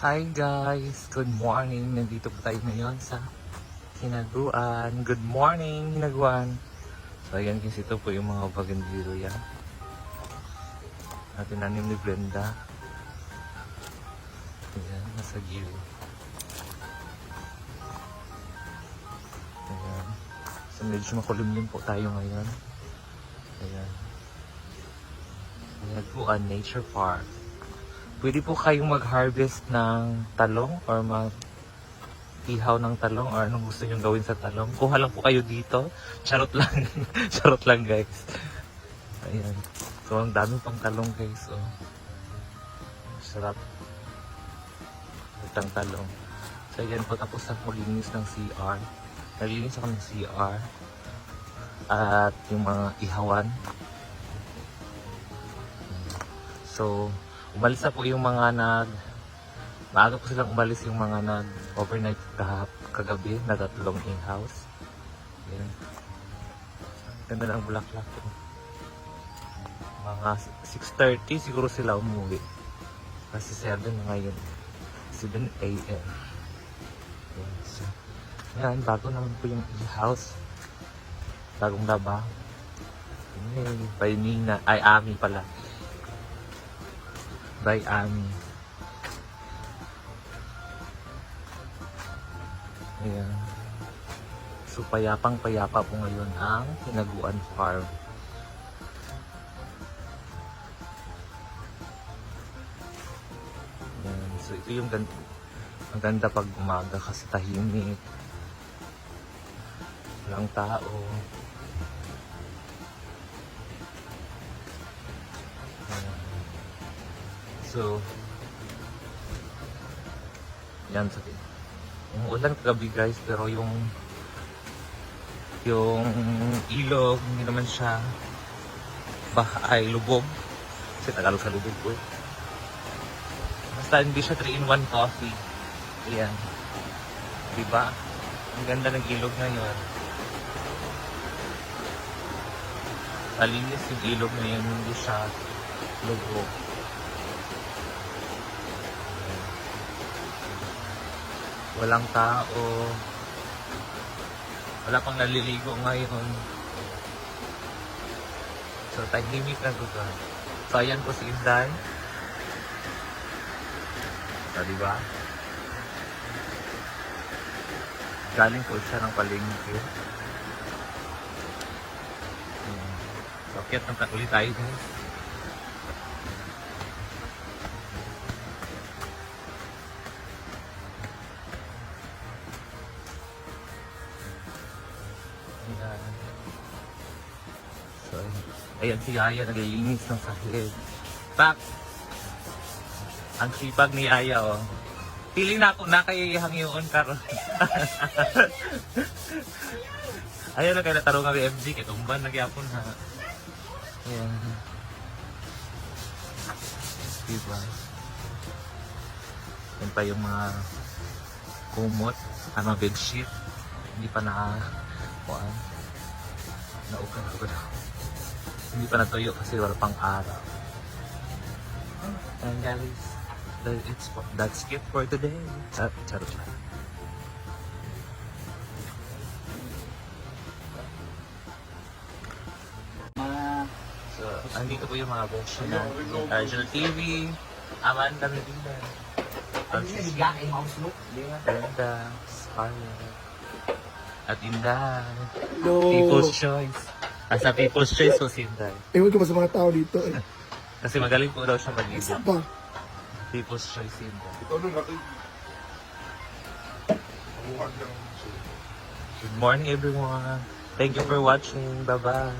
Hi guys! Good morning! Nandito po tayo ngayon sa Hinaguan. Good morning, Hinaguan! So ayan guys, ito po yung mga bagandiro yan. Natin nanim ni Brenda. Ayan, nasa gilid. Ayan. So medyo makulimlim po tayo ngayon. Ayan. Hinaguan Nature Park. Pwede po kayong mag-harvest ng talong or mag ihaw ng talong or anong gusto nyong gawin sa talong. Kuha lang po kayo dito. Charot lang. Charot lang guys. Ayan. So ang dami pang talong guys. Oh. Sarap. Itang talong. So ayan po tapos na maglinis ng CR. Naglinis ako ng CR. At yung mga ihawan. So, umalis na po yung mga nag maaga po silang umalis yung mga nag overnight kahap, kagabi na in-house. Ayan. ganda ng bulaklak po mga 6.30 siguro sila umuwi. Kasi 7 na ngayon. 7 a.m. Ayan, so, yan, bago naman po yung in-house. Bagong laba. Yay, by Nina, ay Ami pala by Ami. Ayan. So, payapang-payapa po ngayon ang Hinaguan Farm. Ayan. So, ito yung ganda, ang ganda pag umaga kasi tahimik. Walang tao. So, yan sa Umuulan kagabi guys, pero yung yung ilog, hindi naman siya bah ay lubog. Kasi Tagalog sa lubog po. eh. Basta hindi siya 3-in-1 coffee. Ayan. Diba? Ang ganda ng ilog ngayon. Malinis yung ilog ngayon, hindi siya lubog. Walang tao. Wala pang naliligo ngayon. So, tahimik na lugar. So, ayan po si Inday. So, diba? Galing po siya ng palengke. Ayan. So, akyat ng ulit tayo guys. Ayan si Aya naglilinis ng sahig. Pak! Ang sipag ni Aya, oh. Pili na ako na kay hangiyon karon. Ayan na kayo natarong nga MG kay tumban nagyapon ha. Ayan. Diba? Yan pa yung mga kumot, ano bedsheet. Hindi pa na kuan. Naukan ako. Hindi pa natuyo kasi wala pang araw. And guys, that, it's, that's it for today. Charot, charot lang. So, andito po yung mga books na Arjun TV, Amanda Medina, Brenda, Scarlett, at Inday. No. People's Choice. Asa People's Choice po si Inday. Ewan ko ba sa mga tao dito eh. Kasi magaling po daw siya Isa mag-edit. pa. People's Choice si Inday. Good morning everyone. Thank you for watching. Bye-bye.